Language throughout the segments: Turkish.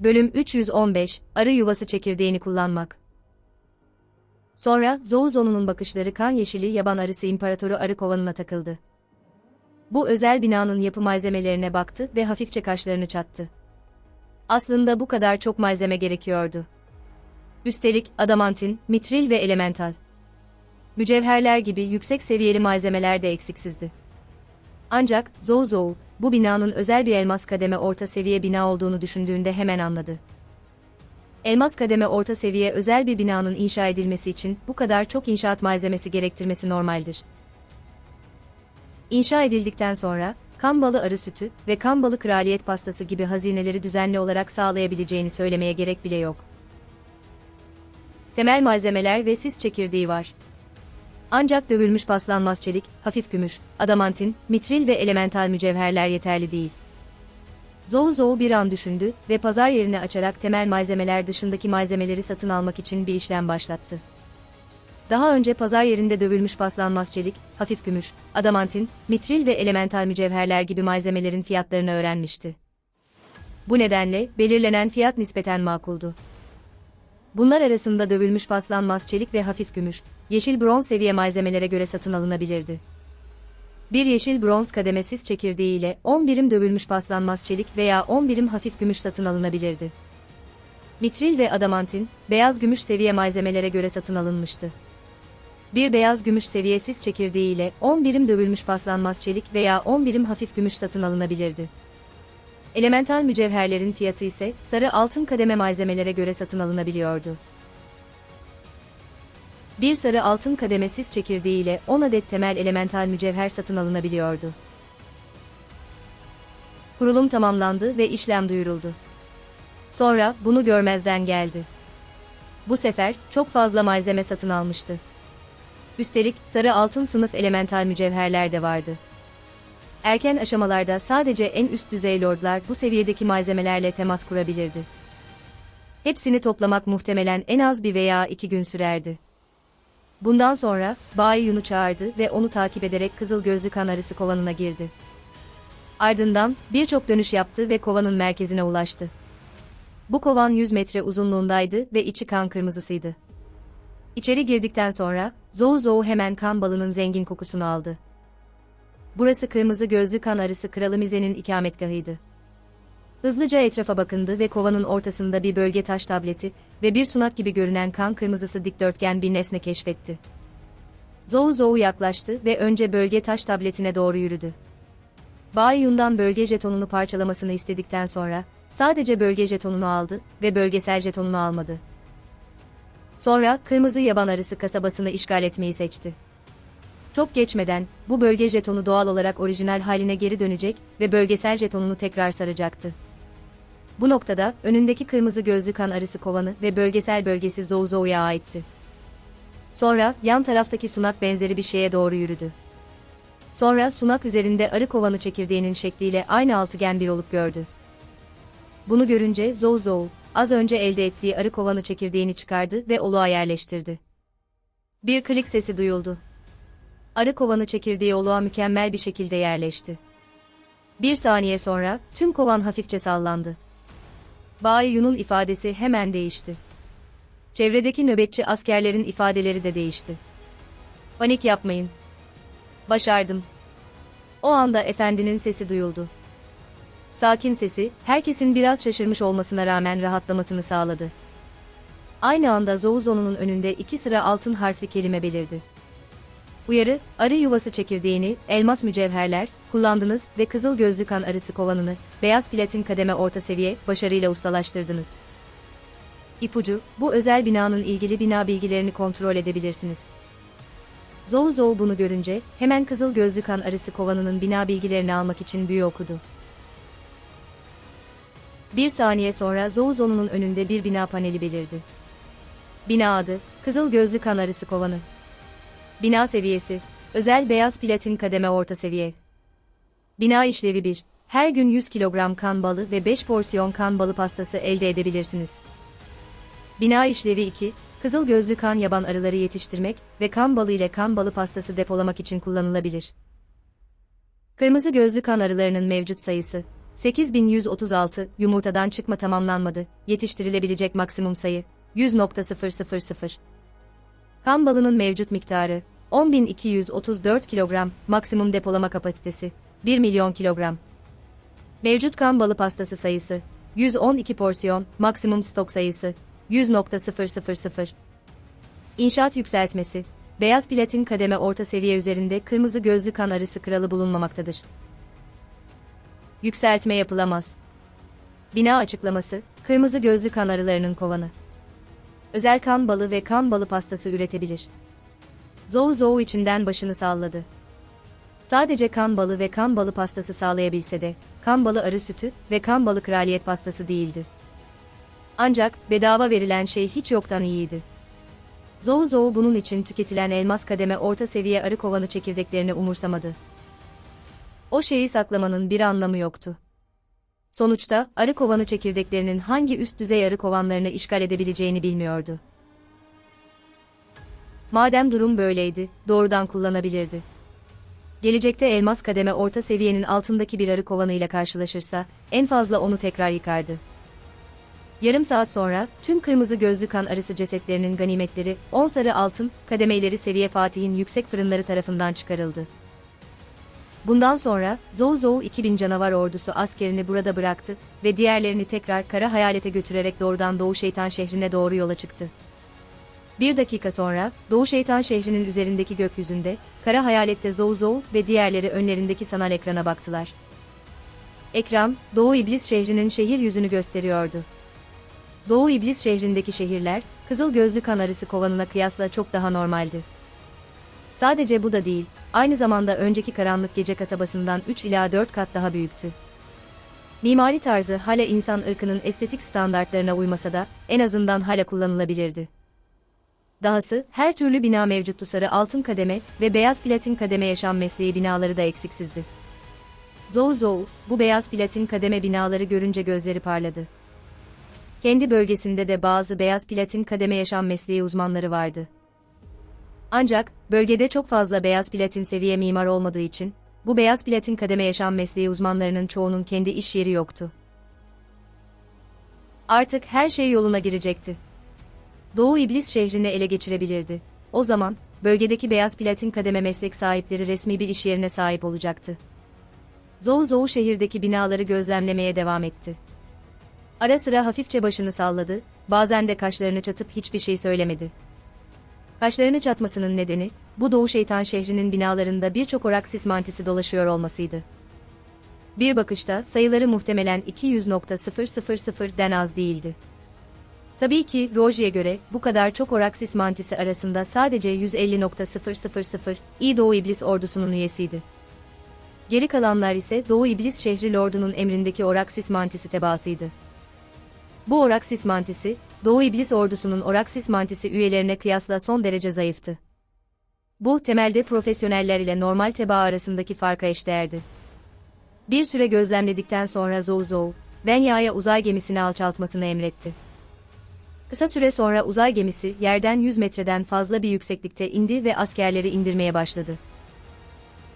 Bölüm 315, Arı Yuvası Çekirdeğini Kullanmak Sonra, Zouzonu'nun bakışları kan yeşili yaban arısı imparatoru arı kovanına takıldı. Bu özel binanın yapı malzemelerine baktı ve hafifçe kaşlarını çattı. Aslında bu kadar çok malzeme gerekiyordu. Üstelik, adamantin, mitril ve elemental. Mücevherler gibi yüksek seviyeli malzemeler de eksiksizdi. Ancak, Zouzou, bu binanın özel bir elmas kademe orta seviye bina olduğunu düşündüğünde hemen anladı. Elmas kademe orta seviye özel bir binanın inşa edilmesi için bu kadar çok inşaat malzemesi gerektirmesi normaldir. İnşa edildikten sonra, kan balı arı sütü ve kan balı kraliyet pastası gibi hazineleri düzenli olarak sağlayabileceğini söylemeye gerek bile yok. Temel malzemeler ve sis çekirdeği var. Ancak dövülmüş paslanmaz çelik, hafif gümüş, adamantin, mitril ve elemental mücevherler yeterli değil. Zou Zou bir an düşündü ve pazar yerini açarak temel malzemeler dışındaki malzemeleri satın almak için bir işlem başlattı. Daha önce pazar yerinde dövülmüş paslanmaz çelik, hafif gümüş, adamantin, mitril ve elemental mücevherler gibi malzemelerin fiyatlarını öğrenmişti. Bu nedenle belirlenen fiyat nispeten makuldu. Bunlar arasında dövülmüş paslanmaz çelik ve hafif gümüş, yeşil bronz seviye malzemelere göre satın alınabilirdi. Bir yeşil bronz kademesiz çekirdeği ile 10 birim dövülmüş paslanmaz çelik veya 10 birim hafif gümüş satın alınabilirdi. Mitril ve adamantin, beyaz gümüş seviye malzemelere göre satın alınmıştı. Bir beyaz gümüş seviyesiz çekirdeği ile 10 birim dövülmüş paslanmaz çelik veya 10 birim hafif gümüş satın alınabilirdi. Elemental mücevherlerin fiyatı ise sarı altın kademe malzemelere göre satın alınabiliyordu. Bir sarı altın kademesiz çekirdeği ile 10 adet temel elemental mücevher satın alınabiliyordu. Kurulum tamamlandı ve işlem duyuruldu. Sonra bunu görmezden geldi. Bu sefer çok fazla malzeme satın almıştı. Üstelik sarı altın sınıf elemental mücevherler de vardı. Erken aşamalarda sadece en üst düzey lordlar bu seviyedeki malzemelerle temas kurabilirdi. Hepsini toplamak muhtemelen en az bir veya iki gün sürerdi. Bundan sonra, Bay Yun'u çağırdı ve onu takip ederek Kızıl Gözlü Kan Arısı kovanına girdi. Ardından, birçok dönüş yaptı ve kovanın merkezine ulaştı. Bu kovan 100 metre uzunluğundaydı ve içi kan kırmızısıydı. İçeri girdikten sonra, Zou Zou hemen kan balının zengin kokusunu aldı. Burası kırmızı gözlü kan arısı Kralı Mize'nin ikametgahıydı. Hızlıca etrafa bakındı ve kovanın ortasında bir bölge taş tableti ve bir sunak gibi görünen kan kırmızısı dikdörtgen bir nesne keşfetti. Zou Zou yaklaştı ve önce bölge taş tabletine doğru yürüdü. Bay Yun'dan bölge jetonunu parçalamasını istedikten sonra, sadece bölge jetonunu aldı ve bölgesel jetonunu almadı. Sonra, Kırmızı Yaban Arısı kasabasını işgal etmeyi seçti. Çok geçmeden, bu bölge jetonu doğal olarak orijinal haline geri dönecek ve bölgesel jetonunu tekrar saracaktı. Bu noktada, önündeki kırmızı gözlü kan arısı kovanı ve bölgesel bölgesi Zouzou'ya aitti. Sonra, yan taraftaki sunak benzeri bir şeye doğru yürüdü. Sonra sunak üzerinde arı kovanı çekirdeğinin şekliyle aynı altıgen bir olup gördü. Bunu görünce Zouzou, az önce elde ettiği arı kovanı çekirdeğini çıkardı ve oluğa yerleştirdi. Bir klik sesi duyuldu. Arı kovanı çekirdeği oluğa mükemmel bir şekilde yerleşti. Bir saniye sonra, tüm kovan hafifçe sallandı. Bay Yun'un ifadesi hemen değişti. Çevredeki nöbetçi askerlerin ifadeleri de değişti. Panik yapmayın. Başardım. O anda efendinin sesi duyuldu. Sakin sesi, herkesin biraz şaşırmış olmasına rağmen rahatlamasını sağladı. Aynı anda Zouzonu'nun önünde iki sıra altın harfli kelime belirdi. Uyarı, arı yuvası çekirdeğini, elmas mücevherler, kullandınız ve kızıl gözlü kan arısı kovanını, beyaz platin kademe orta seviye, başarıyla ustalaştırdınız. İpucu, bu özel binanın ilgili bina bilgilerini kontrol edebilirsiniz. Zou Zou bunu görünce, hemen kızıl gözlü kan arısı kovanının bina bilgilerini almak için büyü okudu. Bir saniye sonra Zou Zou'nun önünde bir bina paneli belirdi. Bina adı, Kızıl Gözlü Kan Arısı Kovanı. Bina seviyesi, özel beyaz platin kademe orta seviye. Bina işlevi 1. Her gün 100 kilogram kan balı ve 5 porsiyon kan balı pastası elde edebilirsiniz. Bina işlevi 2. Kızıl gözlü kan yaban arıları yetiştirmek ve kan balı ile kan balı pastası depolamak için kullanılabilir. Kırmızı gözlü kan arılarının mevcut sayısı 8136 yumurtadan çıkma tamamlanmadı. Yetiştirilebilecek maksimum sayı 100.000. Kan balının mevcut miktarı 10.234 kilogram, maksimum depolama kapasitesi 1 milyon kilogram. Mevcut kan balı pastası sayısı 112 porsiyon, maksimum stok sayısı 100.000. İnşaat yükseltmesi Beyaz platin kademe orta seviye üzerinde kırmızı gözlü kan arısı kralı bulunmamaktadır. Yükseltme yapılamaz. Bina açıklaması, kırmızı gözlü kan arılarının kovanı. Özel kan balı ve kan balı pastası üretebilir. Zou Zou içinden başını salladı. Sadece kan balı ve kan balı pastası sağlayabilse de, kan balı arı sütü ve kan balı kraliyet pastası değildi. Ancak bedava verilen şey hiç yoktan iyiydi. Zou Zou bunun için tüketilen elmas kademe orta seviye arı kovanı çekirdeklerini umursamadı. O şeyi saklamanın bir anlamı yoktu. Sonuçta arı kovanı çekirdeklerinin hangi üst düzey arı kovanlarını işgal edebileceğini bilmiyordu. Madem durum böyleydi, doğrudan kullanabilirdi. Gelecekte elmas kademe orta seviyenin altındaki bir arı kovanıyla karşılaşırsa, en fazla onu tekrar yıkardı. Yarım saat sonra, tüm kırmızı gözlü kan arısı cesetlerinin ganimetleri, 10 sarı altın, kademeleri seviye Fatih'in yüksek fırınları tarafından çıkarıldı. Bundan sonra, Zou Zou 2000 canavar ordusu askerini burada bıraktı ve diğerlerini tekrar kara hayalete götürerek doğrudan Doğu Şeytan şehrine doğru yola çıktı. Bir dakika sonra, Doğu Şeytan şehrinin üzerindeki gökyüzünde, kara hayalette Zou Zou ve diğerleri önlerindeki sanal ekrana baktılar. Ekran, Doğu İblis şehrinin şehir yüzünü gösteriyordu. Doğu İblis şehrindeki şehirler, Kızıl Gözlü Kan kovanına kıyasla çok daha normaldi. Sadece bu da değil, aynı zamanda önceki karanlık gece kasabasından 3 ila 4 kat daha büyüktü. Mimari tarzı hala insan ırkının estetik standartlarına uymasa da en azından hala kullanılabilirdi. Dahası her türlü bina mevcuttu sarı altın kademe ve beyaz platin kademe yaşam mesleği binaları da eksiksizdi. Zou Zou, bu beyaz platin kademe binaları görünce gözleri parladı. Kendi bölgesinde de bazı beyaz platin kademe yaşam mesleği uzmanları vardı. Ancak, bölgede çok fazla beyaz platin seviye mimar olmadığı için, bu beyaz platin kademe yaşam mesleği uzmanlarının çoğunun kendi iş yeri yoktu. Artık her şey yoluna girecekti. Doğu İblis şehrini ele geçirebilirdi. O zaman, bölgedeki beyaz platin kademe meslek sahipleri resmi bir iş yerine sahip olacaktı. Zou Zou şehirdeki binaları gözlemlemeye devam etti. Ara sıra hafifçe başını salladı, bazen de kaşlarını çatıp hiçbir şey söylemedi. Kaşlarını çatmasının nedeni, bu Doğu Şeytan şehrinin binalarında birçok oraksis mantisi dolaşıyor olmasıydı. Bir bakışta sayıları muhtemelen 200.000'den az değildi. Tabii ki Roji'ye göre bu kadar çok oraksis mantisi arasında sadece 150.000 iyi Doğu İblis ordusunun üyesiydi. Geri kalanlar ise Doğu İblis şehri Lord'unun emrindeki oraksis mantisi tebaasıydı. Bu Oraksis mantisi, Doğu İblis ordusunun Oraksis mantisi üyelerine kıyasla son derece zayıftı. Bu, temelde profesyoneller ile normal tebaa arasındaki farka eşdeğerdi. Bir süre gözlemledikten sonra Zou Zou, Venya'ya uzay gemisini alçaltmasını emretti. Kısa süre sonra uzay gemisi yerden 100 metreden fazla bir yükseklikte indi ve askerleri indirmeye başladı.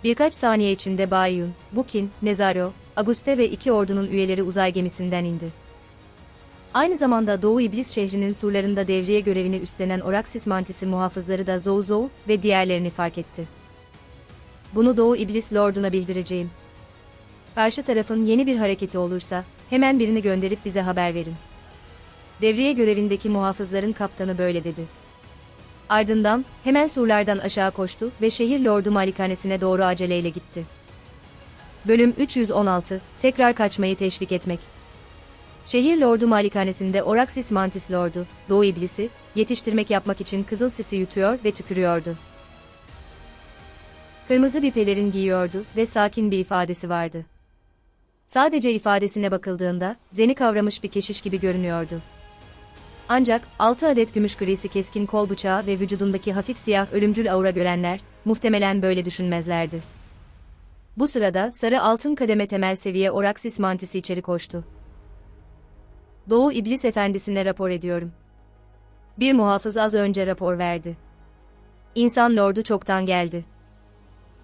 Birkaç saniye içinde Bayun, Bukin, Nezaro, Aguste ve iki ordunun üyeleri uzay gemisinden indi. Aynı zamanda Doğu İblis şehrinin surlarında devriye görevini üstlenen Oraksis mantisi muhafızları da Zou Zou ve diğerlerini fark etti. Bunu Doğu İblis Lord'una bildireceğim. Karşı tarafın yeni bir hareketi olursa, hemen birini gönderip bize haber verin. Devriye görevindeki muhafızların kaptanı böyle dedi. Ardından, hemen surlardan aşağı koştu ve şehir lordu malikanesine doğru aceleyle gitti. Bölüm 316, tekrar kaçmayı teşvik etmek. Şehir Lordu malikanesinde Oraksis Mantis Lordu, Doğu İblisi, yetiştirmek yapmak için kızıl sisi yutuyor ve tükürüyordu. Kırmızı bir pelerin giyiyordu ve sakin bir ifadesi vardı. Sadece ifadesine bakıldığında, zeni kavramış bir keşiş gibi görünüyordu. Ancak, 6 adet gümüş grisi keskin kol bıçağı ve vücudundaki hafif siyah ölümcül aura görenler, muhtemelen böyle düşünmezlerdi. Bu sırada, sarı altın kademe temel seviye Oraksis mantisi içeri koştu. Doğu İblis Efendisi'ne rapor ediyorum. Bir muhafız az önce rapor verdi. İnsan lordu çoktan geldi.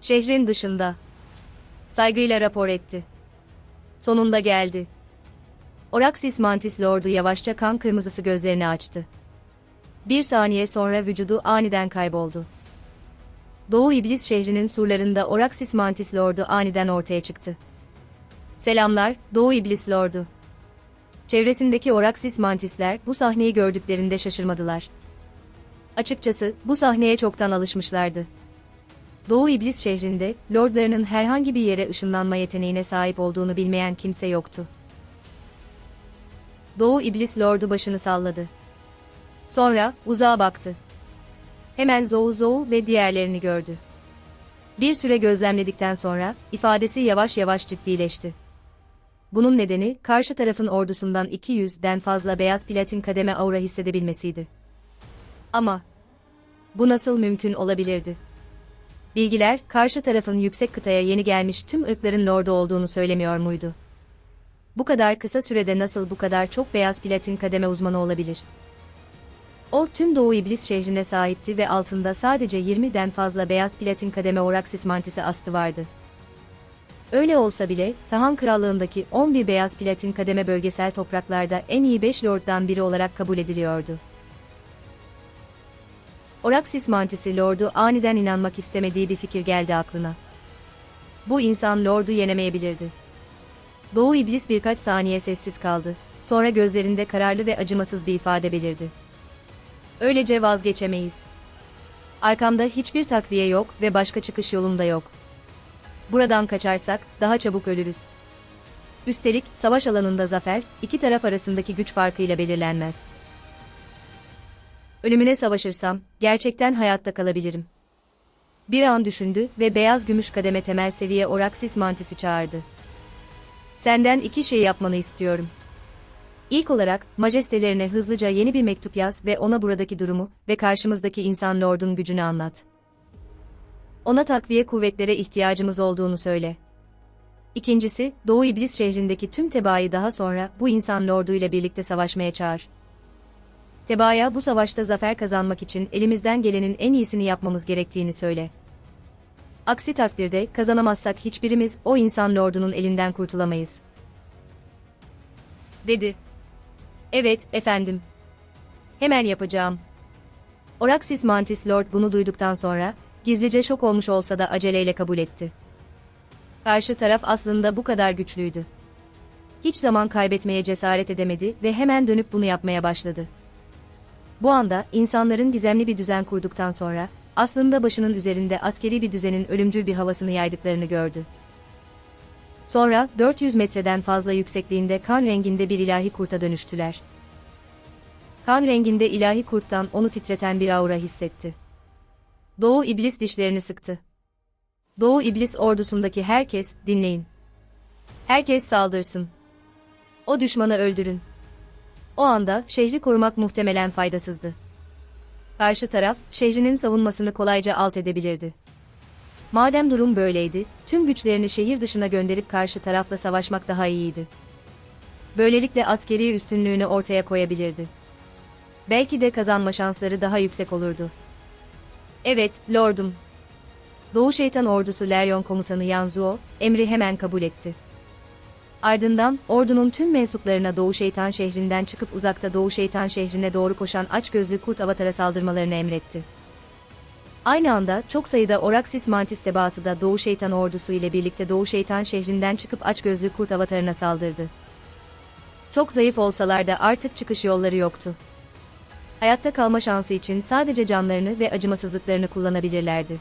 Şehrin dışında. Saygıyla rapor etti. Sonunda geldi. Oraxis Mantis Lord'u yavaşça kan kırmızısı gözlerini açtı. Bir saniye sonra vücudu aniden kayboldu. Doğu İblis şehrinin surlarında Oraxis Mantis Lord'u aniden ortaya çıktı. Selamlar, Doğu İblis Lord'u. Çevresindeki Oraxis Mantisler bu sahneyi gördüklerinde şaşırmadılar. Açıkçası bu sahneye çoktan alışmışlardı. Doğu İblis şehrinde lordlarının herhangi bir yere ışınlanma yeteneğine sahip olduğunu bilmeyen kimse yoktu. Doğu İblis Lord'u başını salladı. Sonra uzağa baktı. Hemen Zou Zou ve diğerlerini gördü. Bir süre gözlemledikten sonra ifadesi yavaş yavaş ciddileşti. Bunun nedeni karşı tarafın ordusundan 200'den fazla beyaz platin kademe aura hissedebilmesiydi. Ama bu nasıl mümkün olabilirdi? Bilgiler karşı tarafın yüksek kıtaya yeni gelmiş tüm ırkların lordu olduğunu söylemiyor muydu? Bu kadar kısa sürede nasıl bu kadar çok beyaz platin kademe uzmanı olabilir? O tüm Doğu İblis şehrine sahipti ve altında sadece 20'den fazla beyaz platin kademe Oraxis mantisi astı vardı. Öyle olsa bile, Tahan Krallığındaki 11 beyaz platin kademe bölgesel topraklarda en iyi 5 lorddan biri olarak kabul ediliyordu. Oraxis mantisi lordu aniden inanmak istemediği bir fikir geldi aklına. Bu insan lordu yenemeyebilirdi. Doğu İblis birkaç saniye sessiz kaldı, sonra gözlerinde kararlı ve acımasız bir ifade belirdi. Öylece vazgeçemeyiz. Arkamda hiçbir takviye yok ve başka çıkış yolunda yok. Buradan kaçarsak daha çabuk ölürüz. Üstelik savaş alanında zafer iki taraf arasındaki güç farkıyla belirlenmez. Ölümüne savaşırsam gerçekten hayatta kalabilirim. Bir an düşündü ve beyaz gümüş kademe temel seviye Oraxis mantisi çağırdı. Senden iki şey yapmanı istiyorum. İlk olarak, majestelerine hızlıca yeni bir mektup yaz ve ona buradaki durumu ve karşımızdaki insan lordun gücünü anlat. Ona takviye kuvvetlere ihtiyacımız olduğunu söyle. İkincisi, Doğu İblis şehrindeki tüm tebaayı daha sonra bu insan lordu ile birlikte savaşmaya çağır. Tebaaya bu savaşta zafer kazanmak için elimizden gelenin en iyisini yapmamız gerektiğini söyle. Aksi takdirde kazanamazsak hiçbirimiz o insan lordunun elinden kurtulamayız. Dedi. Evet, efendim. Hemen yapacağım. Oraxis Mantis Lord bunu duyduktan sonra, gizlice şok olmuş olsa da aceleyle kabul etti. Karşı taraf aslında bu kadar güçlüydü. Hiç zaman kaybetmeye cesaret edemedi ve hemen dönüp bunu yapmaya başladı. Bu anda insanların gizemli bir düzen kurduktan sonra, aslında başının üzerinde askeri bir düzenin ölümcül bir havasını yaydıklarını gördü. Sonra 400 metreden fazla yüksekliğinde kan renginde bir ilahi kurta dönüştüler. Kan renginde ilahi kurttan onu titreten bir aura hissetti. Doğu iblis dişlerini sıktı. Doğu iblis ordusundaki herkes, dinleyin. Herkes saldırsın. O düşmanı öldürün. O anda şehri korumak muhtemelen faydasızdı. Karşı taraf, şehrinin savunmasını kolayca alt edebilirdi. Madem durum böyleydi, tüm güçlerini şehir dışına gönderip karşı tarafla savaşmak daha iyiydi. Böylelikle askeri üstünlüğünü ortaya koyabilirdi. Belki de kazanma şansları daha yüksek olurdu. Evet, lordum. Doğu Şeytan Ordusu Leryon Komutanı Yanzuo, emri hemen kabul etti. Ardından, ordunun tüm mensuplarına Doğu Şeytan şehrinden çıkıp uzakta Doğu Şeytan şehrine doğru koşan açgözlü kurt avatara saldırmalarını emretti. Aynı anda çok sayıda Oraxis Mantis tebaası da Doğu Şeytan ordusu ile birlikte Doğu Şeytan şehrinden çıkıp açgözlü kurt avatarına saldırdı. Çok zayıf olsalar da artık çıkış yolları yoktu. Hayatta kalma şansı için sadece canlarını ve acımasızlıklarını kullanabilirlerdi.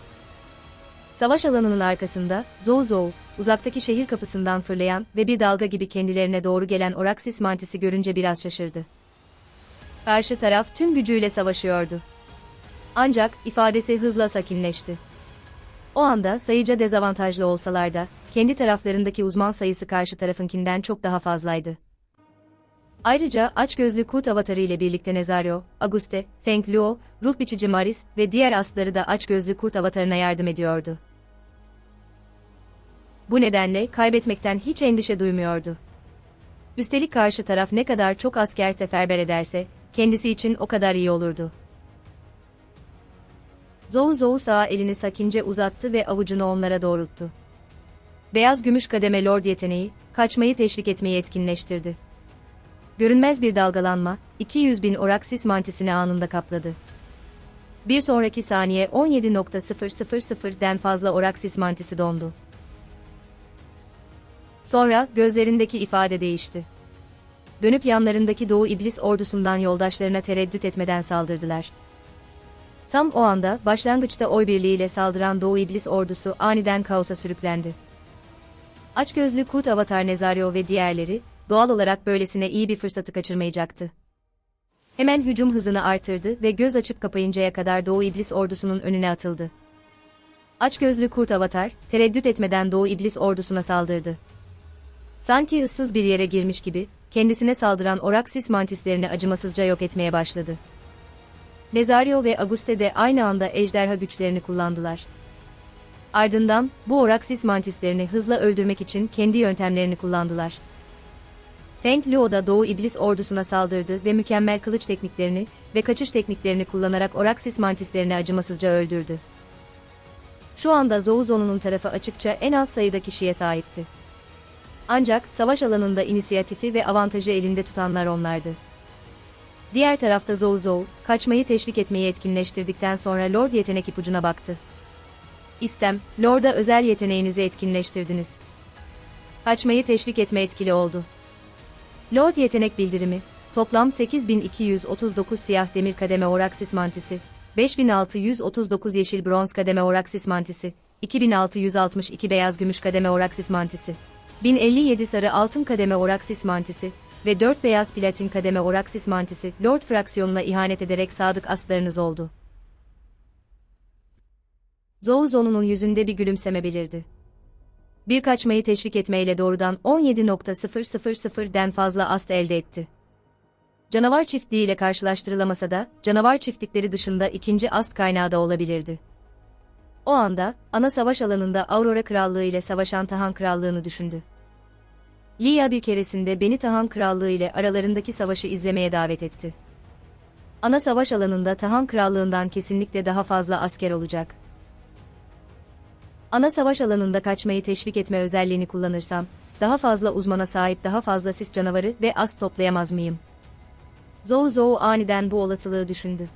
Savaş alanının arkasında, Zou Zou, uzaktaki şehir kapısından fırlayan ve bir dalga gibi kendilerine doğru gelen Oraxis mantisi görünce biraz şaşırdı. Karşı taraf tüm gücüyle savaşıyordu. Ancak ifadesi hızla sakinleşti. O anda sayıca dezavantajlı olsalar da, kendi taraflarındaki uzman sayısı karşı tarafınkinden çok daha fazlaydı. Ayrıca açgözlü kurt avatarı ile birlikte Nezario, Auguste, Feng Luo, ruh biçici Maris ve diğer asları da açgözlü kurt avatarına yardım ediyordu. Bu nedenle kaybetmekten hiç endişe duymuyordu. Üstelik karşı taraf ne kadar çok asker seferber ederse, kendisi için o kadar iyi olurdu. Zou Zou sağ elini sakince uzattı ve avucunu onlara doğrulttu. Beyaz gümüş kademe lord yeteneği, kaçmayı teşvik etmeyi etkinleştirdi. Görünmez bir dalgalanma, 200 bin oraksis mantisini anında kapladı. Bir sonraki saniye 17.000'den fazla oraksis mantisi dondu. Sonra gözlerindeki ifade değişti. Dönüp yanlarındaki Doğu İblis ordusundan yoldaşlarına tereddüt etmeden saldırdılar. Tam o anda başlangıçta oy birliğiyle saldıran Doğu İblis ordusu aniden kaosa sürüklendi. Açgözlü kurt avatar Nezario ve diğerleri, doğal olarak böylesine iyi bir fırsatı kaçırmayacaktı. Hemen hücum hızını artırdı ve göz açıp kapayıncaya kadar Doğu İblis ordusunun önüne atıldı. Açgözlü kurt avatar, tereddüt etmeden Doğu İblis ordusuna saldırdı. Sanki ıssız bir yere girmiş gibi, kendisine saldıran Oraksis mantislerini acımasızca yok etmeye başladı. Nezario ve Auguste de aynı anda ejderha güçlerini kullandılar. Ardından, bu Oraksis mantislerini hızla öldürmek için kendi yöntemlerini kullandılar. Feng Luo da Doğu İblis ordusuna saldırdı ve mükemmel kılıç tekniklerini ve kaçış tekniklerini kullanarak Oraksis mantislerini acımasızca öldürdü. Şu anda Zhou tarafı açıkça en az sayıda kişiye sahipti. Ancak savaş alanında inisiyatifi ve avantajı elinde tutanlar onlardı. Diğer tarafta Zhou, kaçmayı teşvik etmeyi etkinleştirdikten sonra Lord yetenek ipucuna baktı. İstem, Lord'a özel yeteneğinizi etkinleştirdiniz. Kaçmayı teşvik etme etkili oldu. Lord yetenek bildirimi, toplam 8239 siyah demir kademe oraksis mantisi, 5639 yeşil bronz kademe oraksis mantisi, 2662 beyaz gümüş kademe oraksis mantisi, 1057 sarı altın kademe oraksis mantisi ve 4 beyaz platin kademe oraksis mantisi Lord fraksiyonuna ihanet ederek sadık aslarınız oldu. Zhou Zon'un yüzünde bir gülümseme belirdi. Bir kaçmayı teşvik etmeyle doğrudan 17.000'den fazla ast elde etti. Canavar çiftliği ile karşılaştırılamasa da, canavar çiftlikleri dışında ikinci ast kaynağı da olabilirdi. O anda, ana savaş alanında Aurora Krallığı ile savaşan Tahan Krallığını düşündü. Lia bir keresinde beni Tahan Krallığı ile aralarındaki savaşı izlemeye davet etti. Ana savaş alanında Tahan Krallığından kesinlikle daha fazla asker olacak. Ana savaş alanında kaçmayı teşvik etme özelliğini kullanırsam, daha fazla uzmana sahip daha fazla sis canavarı ve as toplayamaz mıyım? Zhou Zhou aniden bu olasılığı düşündü.